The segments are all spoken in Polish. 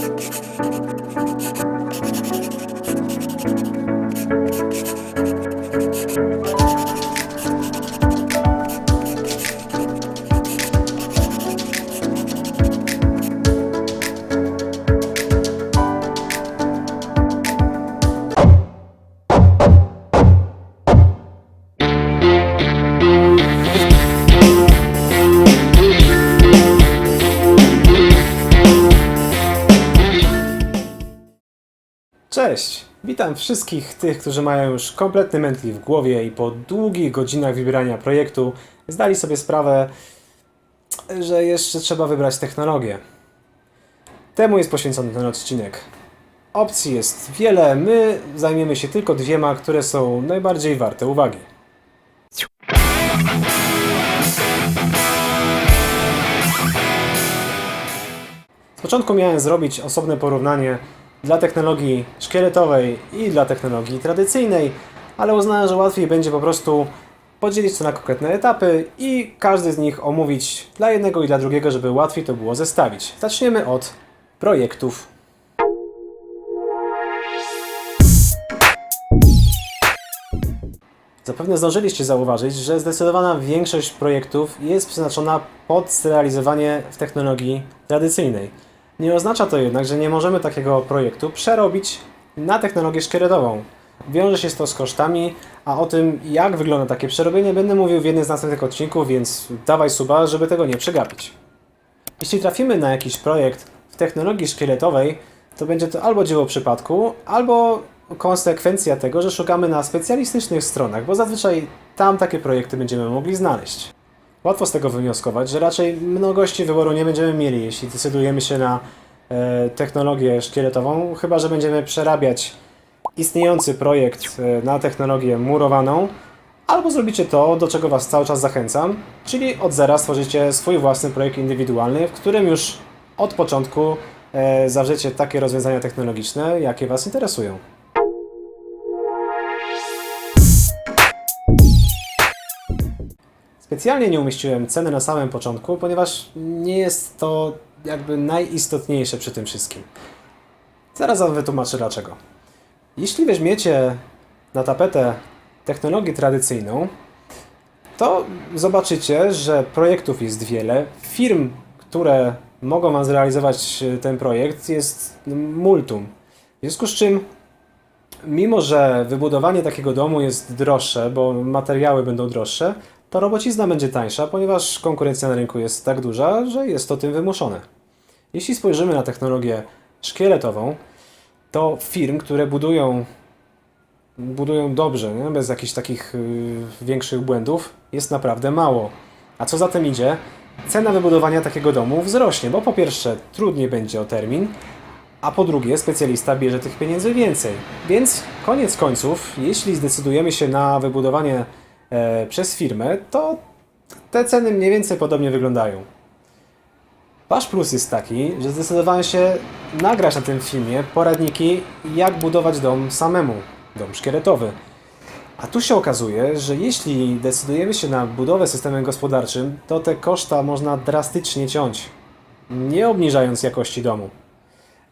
Thank you. Cześć! Witam wszystkich tych, którzy mają już kompletny mętli w głowie i po długich godzinach wybierania projektu zdali sobie sprawę, że jeszcze trzeba wybrać technologię. Temu jest poświęcony ten odcinek. Opcji jest wiele, my zajmiemy się tylko dwiema, które są najbardziej warte uwagi. Z początku miałem zrobić osobne porównanie dla technologii szkieletowej i dla technologii tradycyjnej, ale uznałem, że łatwiej będzie po prostu podzielić to na konkretne etapy i każdy z nich omówić dla jednego i dla drugiego, żeby łatwiej to było zestawić. Zaczniemy od projektów. Zapewne zdążyliście zauważyć, że zdecydowana większość projektów jest przeznaczona pod zrealizowanie w technologii tradycyjnej. Nie oznacza to jednak, że nie możemy takiego projektu przerobić na technologię szkieletową. Wiąże się to z kosztami, a o tym, jak wygląda takie przerobienie, będę mówił w jednym z następnych odcinków, więc dawaj suba, żeby tego nie przegapić. Jeśli trafimy na jakiś projekt w technologii szkieletowej, to będzie to albo dzieło przypadku, albo konsekwencja tego, że szukamy na specjalistycznych stronach, bo zazwyczaj tam takie projekty będziemy mogli znaleźć. Łatwo z tego wywnioskować, że raczej mnogości wyboru nie będziemy mieli, jeśli decydujemy się na e, technologię szkieletową, chyba że będziemy przerabiać istniejący projekt e, na technologię murowaną, albo zrobicie to, do czego Was cały czas zachęcam, czyli od zera stworzycie swój własny projekt indywidualny, w którym już od początku e, zawrzecie takie rozwiązania technologiczne, jakie Was interesują. Specjalnie nie umieściłem ceny na samym początku, ponieważ nie jest to jakby najistotniejsze przy tym wszystkim. Zaraz Wam wytłumaczę dlaczego. Jeśli weźmiecie na tapetę technologię tradycyjną, to zobaczycie, że projektów jest wiele, firm, które mogą Wam zrealizować e, ten projekt jest multum. W związku z czym mimo że wybudowanie takiego domu jest droższe, bo materiały będą droższe, to robocizna będzie tańsza, ponieważ konkurencja na rynku jest tak duża, że jest to tym wymuszone. Jeśli spojrzymy na technologię szkieletową, to firm, które budują, budują dobrze, nie? bez jakichś takich y, większych błędów, jest naprawdę mało. A co za tym idzie, cena wybudowania takiego domu wzrośnie, bo po pierwsze trudniej będzie o termin, a po drugie specjalista bierze tych pieniędzy więcej. Więc koniec końców, jeśli zdecydujemy się na wybudowanie przez firmę, to te ceny mniej więcej podobnie wyglądają. Wasz plus jest taki, że zdecydowałem się nagrać na tym filmie poradniki, jak budować dom samemu, dom szkieletowy. A tu się okazuje, że jeśli decydujemy się na budowę systemem gospodarczym, to te koszta można drastycznie ciąć, nie obniżając jakości domu.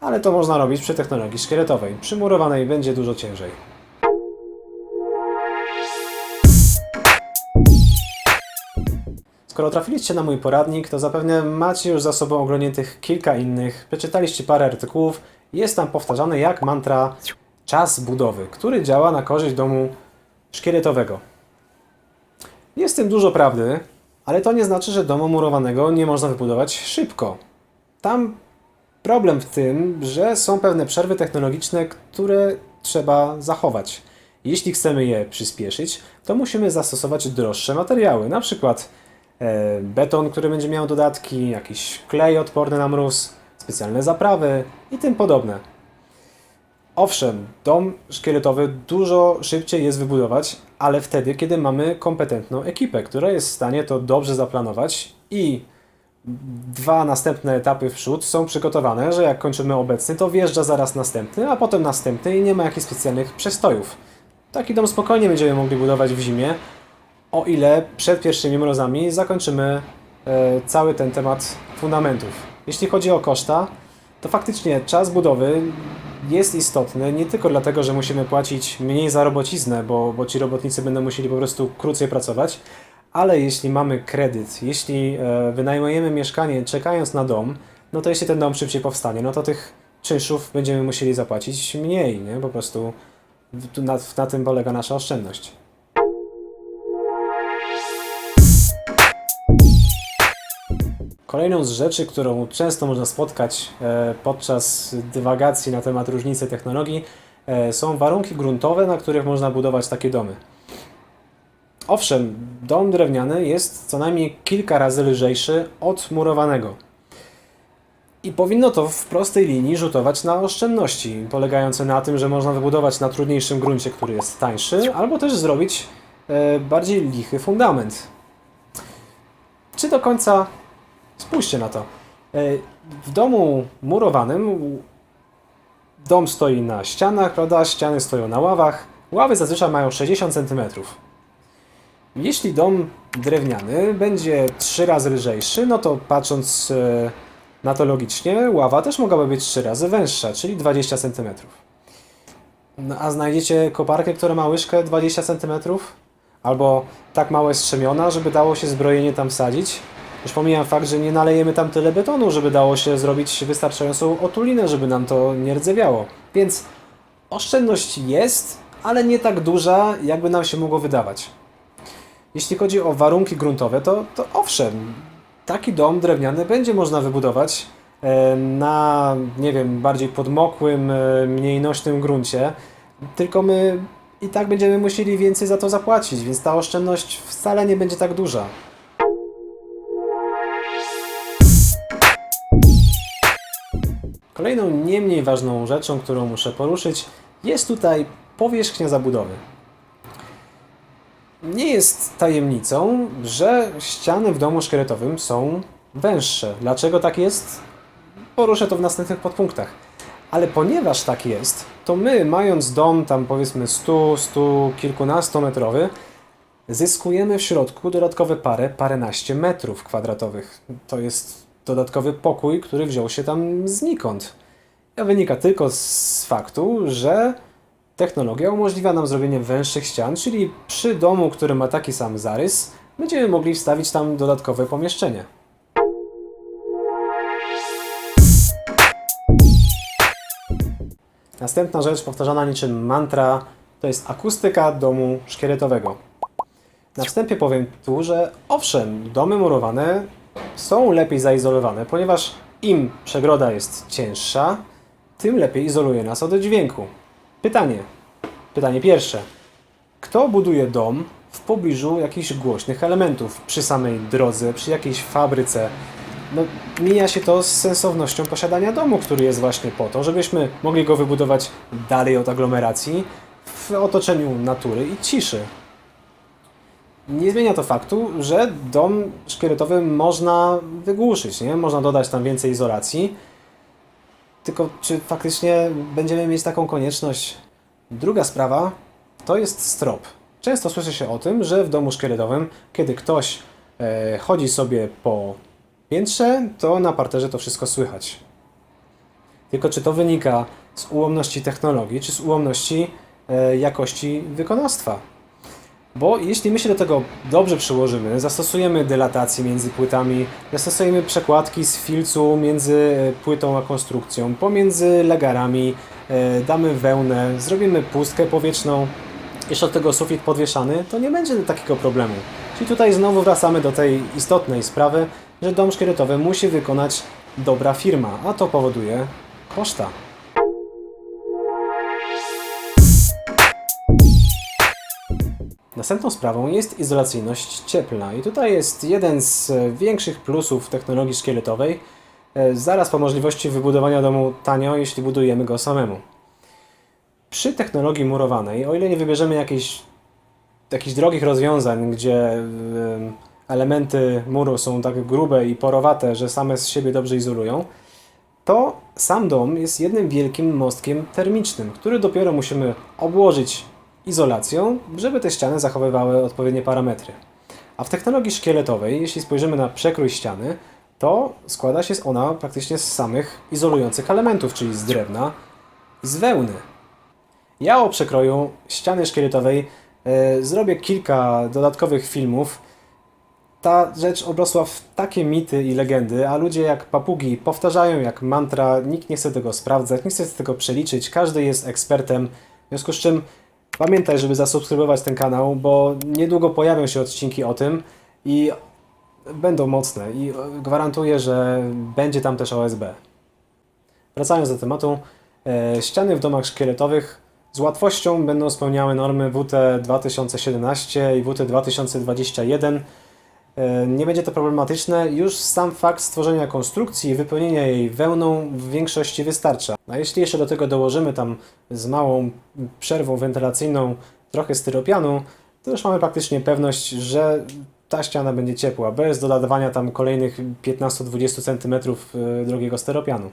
Ale to można robić przy technologii szkieletowej. Przy murowanej będzie dużo ciężej. Skoro trafiliście na mój poradnik, to zapewne macie już za sobą oglądniętych kilka innych, przeczytaliście parę artykułów. Jest tam powtarzane jak mantra czas budowy, który działa na korzyść domu szkieletowego. Jest w tym dużo prawdy, ale to nie znaczy, że domu murowanego nie można wybudować szybko. Tam problem w tym, że są pewne przerwy technologiczne, które trzeba zachować. Jeśli chcemy je przyspieszyć, to musimy zastosować droższe materiały, na przykład beton, który będzie miał dodatki, jakiś klej odporny na mróz, specjalne zaprawy i tym podobne. Owszem, dom szkieletowy dużo szybciej jest wybudować, ale wtedy, kiedy mamy kompetentną ekipę, która jest w stanie to dobrze zaplanować i dwa następne etapy w przód są przygotowane, że jak kończymy obecny, to wjeżdża zaraz następny, a potem następny i nie ma jakichś specjalnych przestojów. Taki dom spokojnie będziemy mogli budować w zimie, o ile przed pierwszymi mrozami zakończymy e, cały ten temat fundamentów. Jeśli chodzi o koszta, to faktycznie czas budowy jest istotny nie tylko dlatego, że musimy płacić mniej za robociznę, bo, bo ci robotnicy będą musieli po prostu krócej pracować, ale jeśli mamy kredyt, jeśli e, wynajmujemy mieszkanie czekając na dom, no to jeśli ten dom szybciej powstanie, no to tych czynszów będziemy musieli zapłacić mniej, nie? Po prostu na, na tym polega nasza oszczędność. Kolejną z rzeczy, którą często można spotkać e, podczas dywagacji na temat różnicy technologii, e, są warunki gruntowe, na których można budować takie domy. Owszem, dom drewniany jest co najmniej kilka razy lżejszy od murowanego. I powinno to w prostej linii rzutować na oszczędności, polegające na tym, że można wybudować na trudniejszym gruncie, który jest tańszy, albo też zrobić e, bardziej lichy fundament. Czy do końca Spójrzcie na to. E, W domu murowanym dom stoi na ścianach, prawda? Ściany stoją na ławach. Ławy zazwyczaj mają 60 cm. Jeśli dom drewniany będzie 3 razy lżejszy, no to patrząc e, na to logicznie, ława też mogłaby być 3 razy węższa, czyli 20 cm. No, a znajdziecie koparkę, która ma łyżkę 20 cm? Albo tak małe strzemiona, żeby dało się zbrojenie tam wsadzić? Już pomijam fakt, że nie nalejemy tam tyle betonu, żeby dało się zrobić wystarczającą otulinę, żeby nam to nie rdzewiało. Więc oszczędność jest, ale nie tak duża, jakby nam się mogło wydawać. Jeśli chodzi o warunki gruntowe, to, to owszem, taki dom drewniany będzie można wybudować e, na, nie wiem, bardziej podmokłym, e, mniej nośnym gruncie, tylko my i tak będziemy musieli więcej za to zapłacić, więc ta oszczędność wcale nie będzie tak duża. Kolejną nie mniej ważną rzeczą, którą muszę poruszyć, jest tutaj powierzchnia zabudowy. Nie jest tajemnicą, że ściany w domu szkieletowym są węższe. Dlaczego tak jest? Poruszę to w następnych podpunktach. Ale ponieważ tak jest, to my, mając dom tam powiedzmy 100, 100 kilkunastometrowy, zyskujemy w środku dodatkowe parę, paręnaście metrów kwadratowych. To jest dodatkowy pokój, który wziął się tam znikąd. A wynika tylko z faktu, że technologia umożliwia nam zrobienie węższych ścian, czyli przy domu, który ma taki sam zarys, będziemy mogli wstawić tam dodatkowe pomieszczenie. Następna rzecz powtarzana niczym mantra to jest akustyka domu szkieletowego. Na wstępie powiem tu, że owszem, domy murowane są lepiej zaizolowane, ponieważ im przegroda jest cięższa, tym lepiej izoluje nas od dźwięku. Pytanie. Pytanie pierwsze. Kto buduje dom w pobliżu jakichś głośnych elementów? Przy samej drodze, przy jakiejś fabryce? No, mija się to z sensownością posiadania domu, który jest właśnie po to, żebyśmy mogli go wybudować dalej od aglomeracji, w otoczeniu natury i ciszy. Nie zmienia to faktu, że dom szkieletowy można wygłuszyć, nie? Można dodać tam więcej izolacji. Tylko czy faktycznie będziemy mieć taką konieczność? Druga sprawa to jest strop. Często słyszy się o tym, że w domu szkieletowym, kiedy ktoś e, chodzi sobie po piętrze, to na parterze to wszystko słychać. Tylko czy to wynika z ułomności technologii, czy z ułomności e, jakości wykonawstwa? Bo jeśli my się do tego dobrze przyłożymy, zastosujemy dylatację między płytami, zastosujemy przekładki z filcu między e, płytą a konstrukcją, pomiędzy legarami, e, damy wełnę, zrobimy pustkę powietrzną, jeszcze od tego sufit podwieszany, to nie będzie takiego problemu. Czyli tutaj znowu wracamy do tej istotnej sprawy, że dom szkieletowy musi wykonać dobra firma, a to powoduje koszta. Następną sprawą jest izolacyjność cieplna i tutaj jest jeden z e, większych plusów technologii szkieletowej, e, zaraz po możliwości wybudowania domu tanio, jeśli budujemy go samemu. Przy technologii murowanej, o ile nie wybierzemy jakichś, jakichś drogich rozwiązań, gdzie em, elementy muru są tak grube i porowate, że same z siebie dobrze izolują, to sam dom jest jednym wielkim mostkiem termicznym, który dopiero musimy obłożyć izolacją, żeby te ściany zachowywały odpowiednie parametry. A w technologii szkieletowej, jeśli spojrzymy na przekrój ściany, to składa się ona praktycznie z samych izolujących elementów, czyli z drewna i z wełny. Ja o przekroju ściany szkieletowej e, zrobię kilka dodatkowych filmów. Ta rzecz obrosła w takie mity i legendy, a ludzie jak papugi powtarzają jak mantra, nikt nie chce tego sprawdzać, nie chce tego przeliczyć, każdy jest ekspertem. W związku z czym pamiętaj, żeby zasubskrybować ten kanał, bo niedługo pojawią się odcinki o tym i będą mocne i gwarantuję, że będzie tam też OSB. Wracając do tematu, e, ściany w domach szkieletowych z łatwością będą spełniały normy WT 2017 i WT 2021. E, Nie będzie to problematyczne, już sam fakt stworzenia konstrukcji i wypełnienia jej wełną w większości wystarcza. A jeśli jeszcze do tego dołożymy tam z małą przerwą wentylacyjną trochę styropianu, to już mamy praktycznie pewność, że ta ściana będzie ciepła, bez dodawania tam kolejnych 15-20 cm e, drogiego styropianu.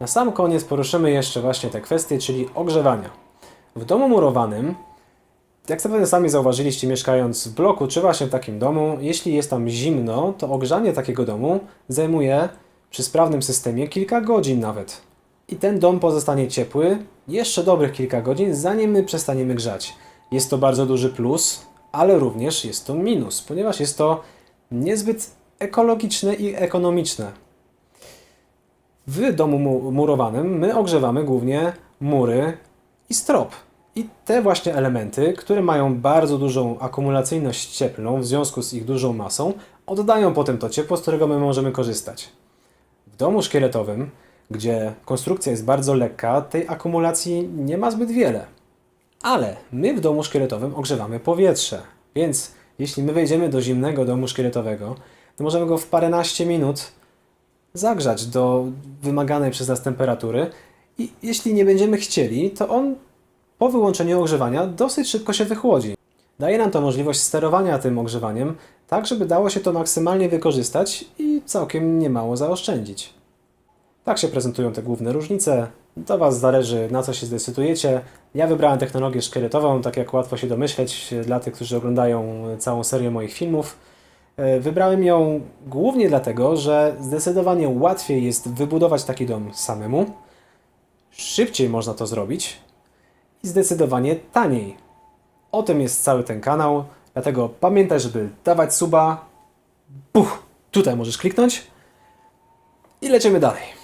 Na sam koniec poruszymy jeszcze właśnie te kwestie, czyli ogrzewania. W domu murowanym, jak zapewne sami zauważyliście mieszkając w bloku czy właśnie w takim domu, jeśli jest tam zimno, to ogrzanie takiego domu zajmuje przy sprawnym systemie kilka godzin nawet. I ten dom pozostanie ciepły jeszcze dobrych kilka godzin, zanim my przestaniemy grzać. Jest to bardzo duży plus, ale również jest to minus, ponieważ jest to niezbyt ekologiczne i ekonomiczne. W domu mu- murowanym my ogrzewamy głównie mury i strop. I te właśnie elementy, które mają bardzo dużą akumulacyjność cieplną w związku z ich dużą masą, oddają potem to ciepło, z którego my możemy korzystać. W domu szkieletowym, gdzie konstrukcja jest bardzo lekka, tej akumulacji nie ma zbyt wiele. Ale my w domu szkieletowym ogrzewamy powietrze, więc jeśli my wejdziemy do zimnego domu szkieletowego, to możemy go w paręnaście minut zagrzać do wymaganej przez nas temperatury i jeśli nie będziemy chcieli, to on po wyłączeniu ogrzewania dosyć szybko się wychłodzi. Daje nam to możliwość sterowania tym ogrzewaniem, tak żeby dało się to maksymalnie wykorzystać i całkiem niemało zaoszczędzić. Tak się prezentują te główne różnice. Do Was zależy, na co się zdecydujecie. Ja wybrałem technologię szkieletową, tak jak łatwo się domyśleć dla tych, którzy oglądają całą serię moich filmów. E, Wybrałem ją głównie dlatego, że zdecydowanie łatwiej jest wybudować taki dom samemu, szybciej można to zrobić i zdecydowanie taniej. O tym jest cały ten kanał, dlatego pamiętaj, żeby dawać suba. Puch, tutaj możesz kliknąć i lecimy dalej.